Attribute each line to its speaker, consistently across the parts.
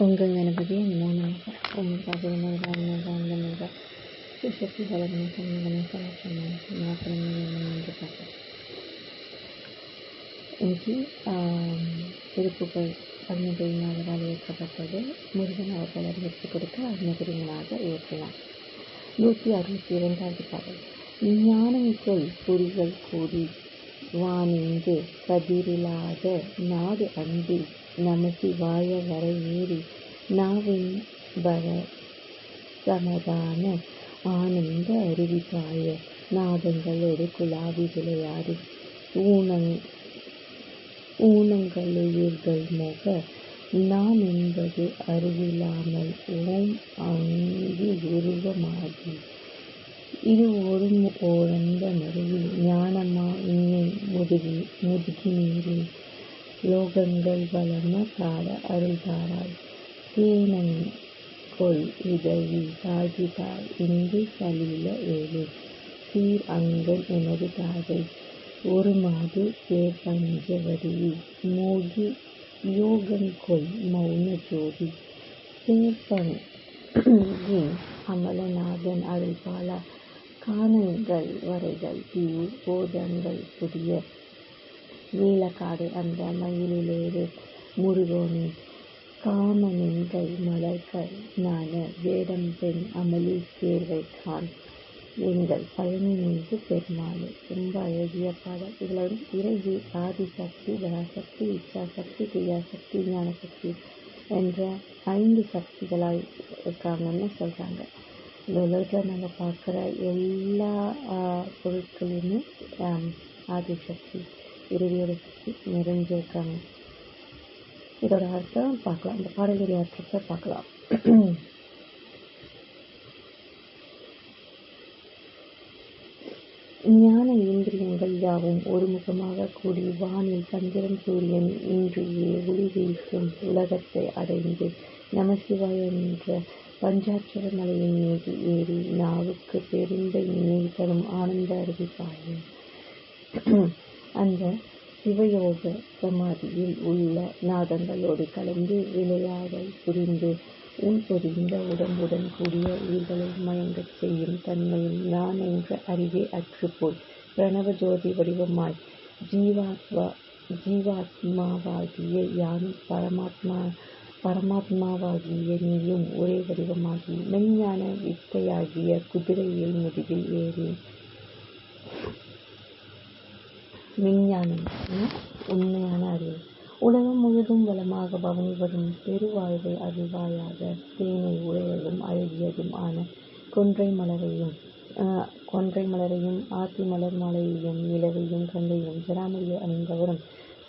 Speaker 1: உங்கள் கணபதி நமக ஓம் பகிர்மக சுசக்தி பலகன சண்முகன சலட்சணம் என்று பார்க்கலாம் இன்னைக்கு திருப்புகள் அருணகிரிநாதரால் இயக்கப்பட்டது முருகன் அவர்கள் அறிவித்து கொடுக்க அருணகிரிநாதர் இயற்றினார் நூற்றி அறுபத்தி இரண்டாவது பாடல் ஞானம் சொல் புரிகள் கூடி வானின்று கதிரிலாத நாடு அன்பி நமசிவாய வர ஏறி நாவின் வர சமதான ஆனந்த அருவிபாய நாதங்களோடு குலாவி விளையாடி ஊனங் ஊனங்களுயிர்கள் மோக நாம் என்பது அறிவில்லாமல் ஓம் அங்கி உருவமாகி இது ஒரு ஓரந்த மருவி ஞானமா இன்னை முதுகி முதுகி யோகங்கள் லோகங்கள் வளர்ம தார அருள்தாராய். சேனன் கொள் உதவி சாகிதாய். இங்கு சலீல ஏழு. சீர் அங்கன் எனது தாதை ஒரு மாது பேர் பஞ்சவடி மோகி யோகங்கொள் மௌன ஜோதி. சேர்ப்பன் அமலநாதன் அருள்பாலா. காணங்கள் வரைகள் தீவு போதங்கள் புதிய. நீலக்காடு அந்த மயிலிலேறு முருகோனே காமனின் கை மலர்கள் நான வேடம் பெண் அமளி சேர்வை கான் எங்கள் பழனி மீது பெருமாள் ரொம்ப அழகிய பாடல். இதில் வந்து இறைவி ஆதிசக்தி பராசக்தி இச்சாசக்தி கிரியாசக்தி ஞானசக்தி என்ற ஐந்து சக்திகளாய் இருக்காங்கன்னு சொல்கிறாங்க இந்த உலகத்தில் நம்ம பார்க்குற எல்லா பொருட்களையுமே ஆதிசக்தி. இறுதியோட நிறைஞ்சிருக்காங்க. இதோட அர்த்தம் பார்க்கலாம். இந்த பாடலுடைய அர்த்தத்தை பார்க்கலாம். ஞான இந்திரியங்கள் யாவும் ஒருமுகமாக கூடி வானில் சந்திரன் சூரியன் இன்றியே ஒளி வீசும் உலகத்தை அடைந்து நமசிவாய என்ற பஞ்சாட்சர மலையின் மீது ஏறி நாவுக்கு பெருந்த நினைவு தரும் ஆனந்த அறிவிப்பாயும் அந்த சிவயோக சமாதியில் உள்ள நாதங்களோடு கலந்து விளையாடல் புரிந்து உள்பொதிந்த உடம்புடன் கூடிய உயிர்களை மயங்கச் செய்யும் தன்மையும் நான் என்ற அறிவே அற்றுப்போய் பிரணவ ஜோதி வடிவமாய் ஜீவாத்வா ஜீவாத்மாவாகிய யானும் பரமாத்மா பரமாத்மாவாகிய நீயும் ஒரே வடிவமாகி மெஞ்ஞான வித்தையாகிய குதிரையில் முதுகில் ஏறி விஞ்ஞானம். உண்மையான அறிவு. உலகம் முழுதும் வளமாக பவனி வரும் பெருவாழ்வை அருள்வாயாக தேனை உடையதும் அழகியதும் ஆன கொன்றை மலரையும் கொன்றை மலரையும் ஆத்தி மலர் மாலையையும் நிலவையும் கங்கையும் ஜராமலியை அணிந்தவரும்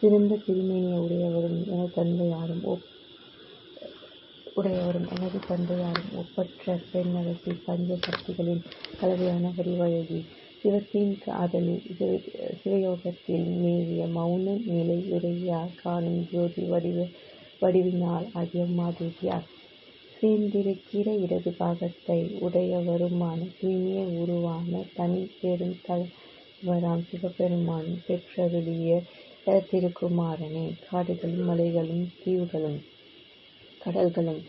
Speaker 1: சிறந்த திருமேனிய உடையவரும் என தந்தையாரும் ஒப் உடையவரும் எனது தந்தையாரும் ஒப்பற்ற பெண்ணரசி பஞ்ச சக்திகளின் கலவையான வடிவழகி சிவத்தின் காதலில் சிவயோகத்தில் மேவிய மௌன நிலை காணும் ஜோதி வடிவ வடிவினால் ஆகிய மாதேவியார். சேர்ந்திருக்கிற இடது பாகத்தை உடையவருமான தூய்மைய உருவான தனி பெரும் தலைவராம் சிவபெருமான் பெற்றருளிய திருக்குமாரனே. காடுகளும் மலைகளும் தீவுகளும் கடல்களும்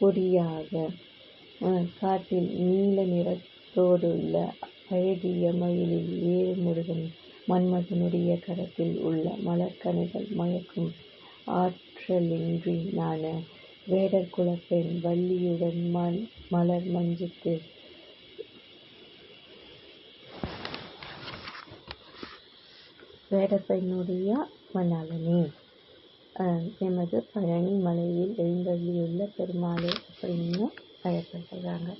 Speaker 1: பொடியாக காட்டில் நீல நிறத்தோடுள்ள அழகிய மயிலில் ஏறு முருகன் மன்மதனுடைய கரத்தில் உள்ள மலர்கனைகள் மயக்கும் ஆற்றலின்றி நான வேடர் குலப்பெண் வள்ளியுடன் மண் மலர் மஞ்சுக்கு வேடர் பெண்ணுடைய எமது பழனி மலையில் எழுந்தள்ளியுள்ள பெருமாளே அப்படின்னு அழைக்கப்படுறாங்க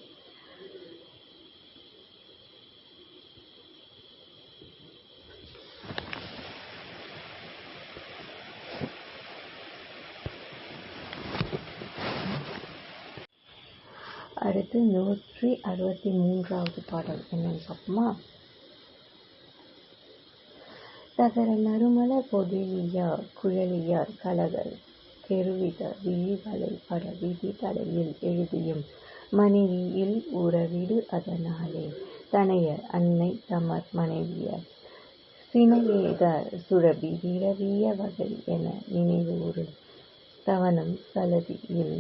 Speaker 1: அடுத்து நூற்றி அறுபத்தி மூன்றாவது பாடல் என்னன்னு பார்ப்போமா? தகர நறுமல பொதிலியார் குழலியார் கலகல் தெருவித விழிவலை பட விதி தலையில் எழுதியும் மனைவியில் உறவிடு அதனாலே. தனையர் அன்னை தமர் மனைவியர் சினைவேத சுரபி விரவிய வகை என நினைவூறு தவனம் சலதியில்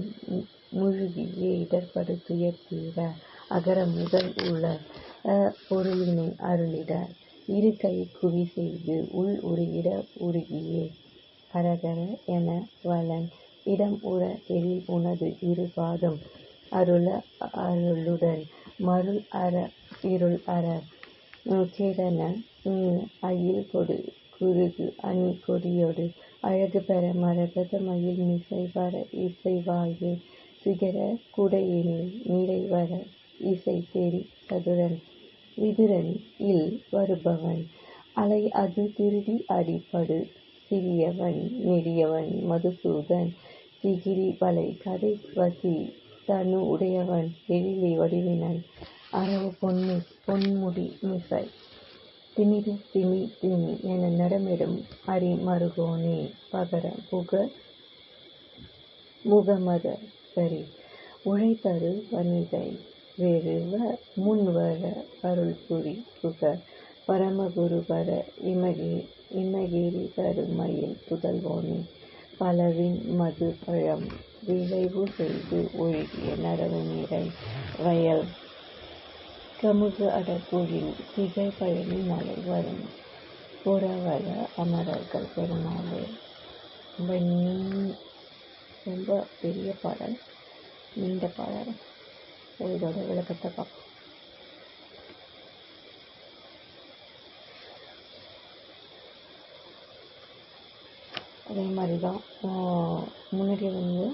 Speaker 1: முழுகியே இடர்படு துயர்தீர அகர முதல் உள பொருளினை அருளிட இருகை குவிசெய்து உள் உருகிட உருகியே. அரகர என வலன் இடம் உற எழில் உனது இரு பாதம் அருள அருளுடன் மருள் அற இருள் அற கெடன அயில் கொடு குருகு அணி கொடியொடு அழகு பெற மரகத மயில் மிசை வர சிகர குடையினில் நிறைவர இசை தேடி சதுரன். விதுரன் இல் வருபவன். அலை அது திருடி அடிபடு சிறியவன் நெடியவன் மதுசூதன். சிகிரி வலை கதை வசி தனு உடையவன் எழிலை வடிவினன். அரவு பொன்னி பொன்முடி மிசை. திமிர திமி திமி என நடமிடும் அரி மருகோனே பகர புக முகமத சரி. உழைத்தரு வனிதை வெறுவ முன்வர அருள் புரி புக பரமகுருபர இமகே இமகேரி தருமயில் புதல்வோனே. பலவின் மது பழம் விளைவு செய்து ஒழுகிய நரவு நிறை வயல் கமுகு அடப்பொழில் திகை பழனி மலை வரும். புறவல அமரர்கள் பெருமாளே. ரொம்ப நீ ரொம்ப பெரிய பாடல். நீண்ட பாடல். இதோட விளக்கத்தை பார்ப்போம். அதே மாதிரி தான் முன்னாடி வந்து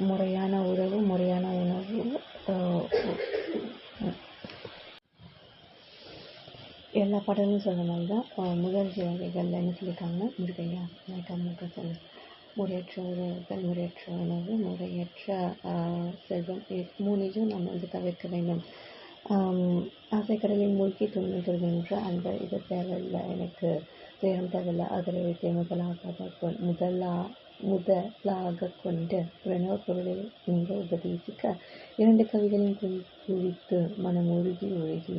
Speaker 1: முறையான உறவு முறையான உணவு எல்லா பாடலும் சொன்ன மாதிரி தான் முதல் சில வகைகளில் என்ன சொல்லியிருக்காங்க முருகையா மயக்கமுக சொல்லு முறையற்ற உறவுகள் முறையற்ற உணவு முறையற்ற செல்வம் மூணையும் நம்ம வந்து தவிர்க்க வேண்டும் ஆசைக்கடலில் மூழ்கி துணிகள் என்ற அந்த இது தேவையில்லை எனக்கு துயரம் தேவையில்லை அதில் தேவைகளாக முதலாக முதலா முதலாக கொண்டு பிரணவ பொருளை இங்கு உபதேசிக்க இரண்டு கவிகளின் குறித்து மனம் உருகி உழுகி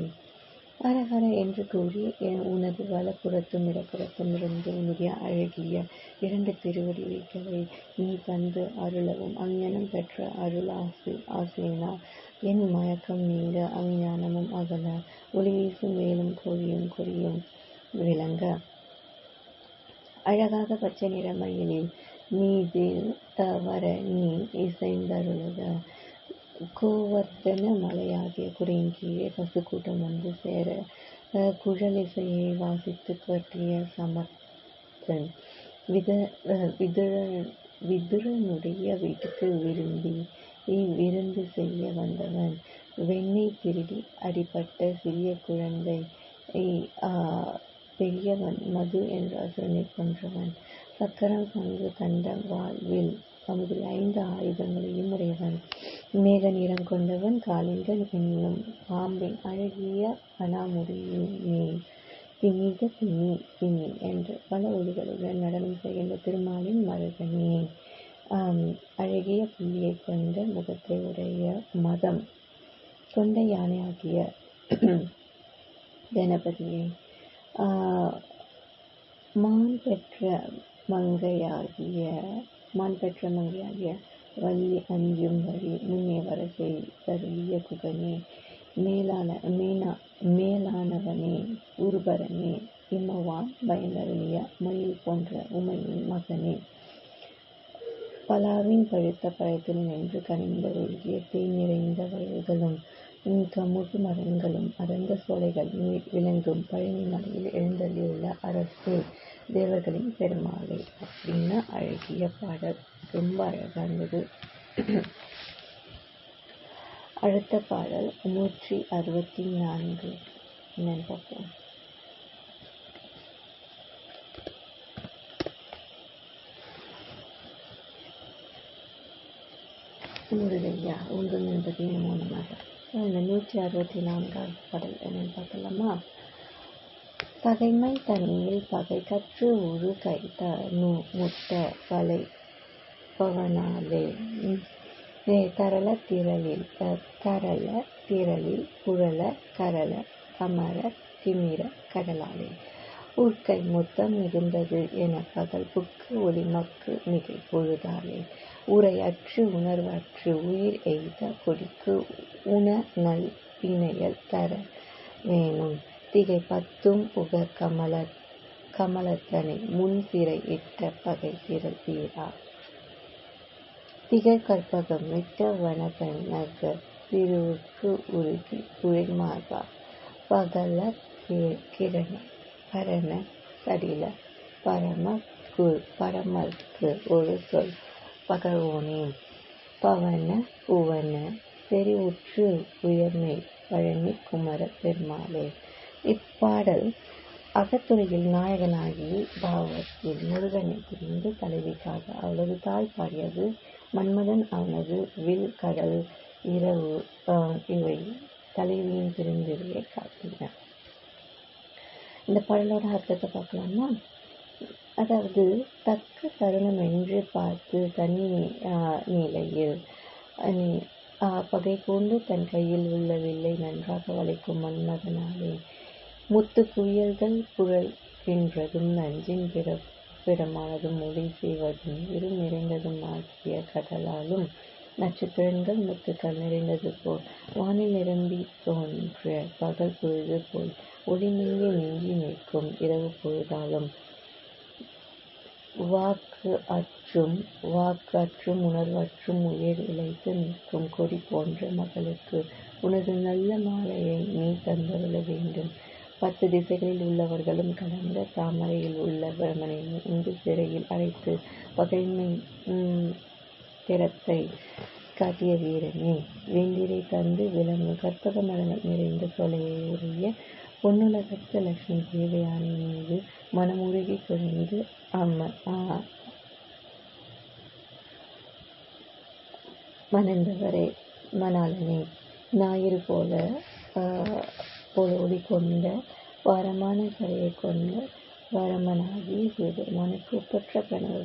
Speaker 1: அரஹர என்று கூறி உனது வலப்புறத்தும் இடப்புறத்தும் இருந்து உன்னுடைய அழகிய இரண்டு திருவடிகளை நீ தந்து அருளவும் அஞ்ஞானம் பெற்ற அருள் ஆசி ஆசையினா என் மயக்கம் நீங்க அஞ்ஞானமும் அகல. ஒளிவீசும் மேலும் கோழியும் கொடியும் விளங்க. அழகாக பச்சை நிற நீதில் தவற நீ இசைந்தருளுக. கோவர்த்தன மலையாகிய குடையின் கீழே பசுக்கூட்டம் வந்து சேர குழலிசையை வாசித்து கட்டிய சமர்த்தன். வித விதுர விதுரனுடைய வீட்டுக்கு விரும்பி விருந்து செய்ய வந்தவன். வெண்ணெய் திருடி அடிபட்ட சிறிய குழந்தை பெரியவன் மது என்ற அசுரனை கொன்றவன் சக்கரம் சங்கு கண்டம் வாழ்வில் பகுதியில் ஐந்து ஆயுதங்களையும் உடையவன். மேக நிறம் கொண்டவன் காலின்கள் என்னும் பாம்பின் அழகிய பனாமுடியின் மேல் திமிக திமி திமி என்று பல ஒளிகளுடன் நடனம் செய்கின்ற திருமாலின் மருகனே. அழகிய புள்ளியை கொண்ட முகத்தை உடைய மதம் கொண்ட யானையாகிய கணபதியை. மான் பெற்ற மங்கையாகிய மான் பெற்ற மங்கையாகிய வள்ளி அஞ்சும் வழி முன்னே வரசை தருளிய குகனே. மேலான மேனா மேலானவனே உருபரனே இம்மவா பயந்தருளிய மயில் போன்ற உமையின் மகனே. பலாவின் பழுத்த பழத்தில் நின்று கனிந்த ஒழுகிய தேன் நிறைந்த வயல்களும் கமுகு மரங்களும் அடர்ந்த சோலைகள் விளங்கும் பழனி மலையில் எழுந்தள்ளியுள்ள அரசே தேவர்களின் பெருமாளை அப்படின்னு அழகிய பாடல். ரொம்ப அழகாக இருந்தது. அடுத்த பாடல் நூற்றி அறுபத்தி நான்கு. என்னன்னு பார்ப்போம். முருகையா உங்கள் என்பது மூலமாக. இந்த நூற்றி அறுபத்தி நான்காவது பாடல் என்னன்னு பார்க்கலாமா? பகைமை தனியில் பகை கற்று உரு கைத்த நூ முட்ட வலை பவனாலே. தரள திரளில் தரள திரளில் புரள கரள கமர திமிர கடலாலே. உற்கை முத்தம் மிகுந்தது என பகல் புக்கு ஒளிமக்கு மிகை பொழுதாலே. உரையற்று உணர்வற்று உயிர் எய்த கொடிக்கு உண நல் பிணையல் தர வேணும். திகை பத்தும் புக கமல கமலத்தனை முன் சிறை இட்ட பகை திரள் தீரா திகழ் கற்பகம் விட்ட வனகன் நகர் திருவுக்கு உருகி குளிர்மார்பா பகல கிரண பரண சடில பரமக்கு பரமற்கு ஒரு சொல். பகர்வோனே பவன புவன செறிவுற்று உயர்மை பழனி குமர பெருமாளே. இப்பாடல் அகத்துறையில் நாயகனாகி பாவத்தில் முருகனை புரிந்து தலைவிக்காக அவளது தாய் பாடியது மன்மதன் அவனது வில் கடல் இரவு இவை தலைவியின் திருந்திரியை காட்டின. இந்த பாடலோட அர்த்தத்தை பார்க்கலாமா? அதாவது தக்க தருணம் என்று பார்த்து தனி நிலையில் பகை கொண்டு தன் கையில் உள்ள வில்லை நன்றாக வளைக்கும் மன்மதனாலே. முத்து குயல்கள் புழல்கின்றதும் நஞ்சின் பிற பிறமானதும் ஒளி செய்வதும் இரு நிறைந்ததும் ஆகிய கடலாலும் நட்சத்திரங்கள் முத்துக்கள் நிறைந்தது போல். வானில் நிரம்பி தோன்ற பகல் பொழுது போல் ஒளி நீங்கி நிற்கும் இரவு பொழுதாலும். வாக்கு அற்றும் வாக்கு அற்றும் உணர்வற்றும் உயிர் இழைத்து நிற்கும் கொடி போன்ற மகளுக்கு உனது நல்ல மாலையை நீ தந்தருள வேண்டும். பத்து திசைகளில் உள்ளவர்களும் கடந்த தாமரையில் உள்ள பிரமனை இந்து சிறையில் அழைத்து பகைமை திறத்தை காட்டிய வீரனே. வெண்டிரை தந்து விளங்கும் கற்பக மரணம் நிறைந்த சோலையுடைய உரிய பொன்னுலகத்து லட்சுமி தேவையான மீது மனமுருகி குறைந்து அம்ம மணந்தவரே மணாலனே ஞாயிறு போல போல ஒளி கொண்ட வாரமான கரையை கொண்ட வரமனாகி சிவபெருமானுக்கு ஒப்பற்ற கனவு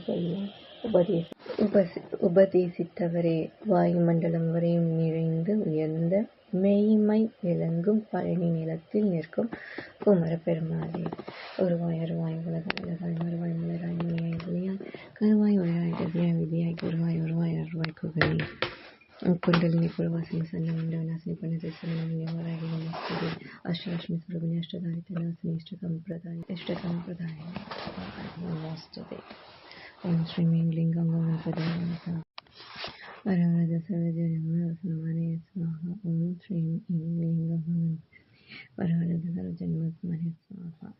Speaker 1: உபதேசம். உபசி உபதேசித்தவரே வாயுமண்டலம் வரையும் நிறைந்து உயர்ந்த மெய்மை விளங்கும் பழனி நிலத்தில் நிற்கும் குமரப்பெருமாளே. ஒருவாய் அருவாய் உலகம் உலகாய் மறுவாய் மலராய் மொழியாய் ஒளியாய் கருவாய் உலகாய் கதியாய் விதியாய் குருவாய் ஒருவாய் அருவாய் குகனி. ಕುಂಡಲಿನಿ ಪುರವಾಸಿನಿ ಸಣ್ಣ ಮಂಡವನಾಸಿನಿ ಪಂಡಿತೇಶ್ವರನಿ ವರಾಗಿ ನಮಸ್ತದೆ ಅಷ್ಟಲಕ್ಷ್ಮಿ ಸುರಭಿನಿ ಅಷ್ಟದಾರಿ ತಲಾಸಿನಿ ಇಷ್ಟಕಂ ಪ್ರದಾಯ ಇಷ್ಟಕಂ ಪ್ರದಾಯ ನಮಸ್ತದೆ प्रदाय इष्टकम प्रदाय नमस्ते ओम श्री लिंगम प्रदाय वरवरद सर्वजन्मस्मरे स्वाहा ओम श्रीं लिंगम वरवरद सर्वजन्मस्मरे स्वाहा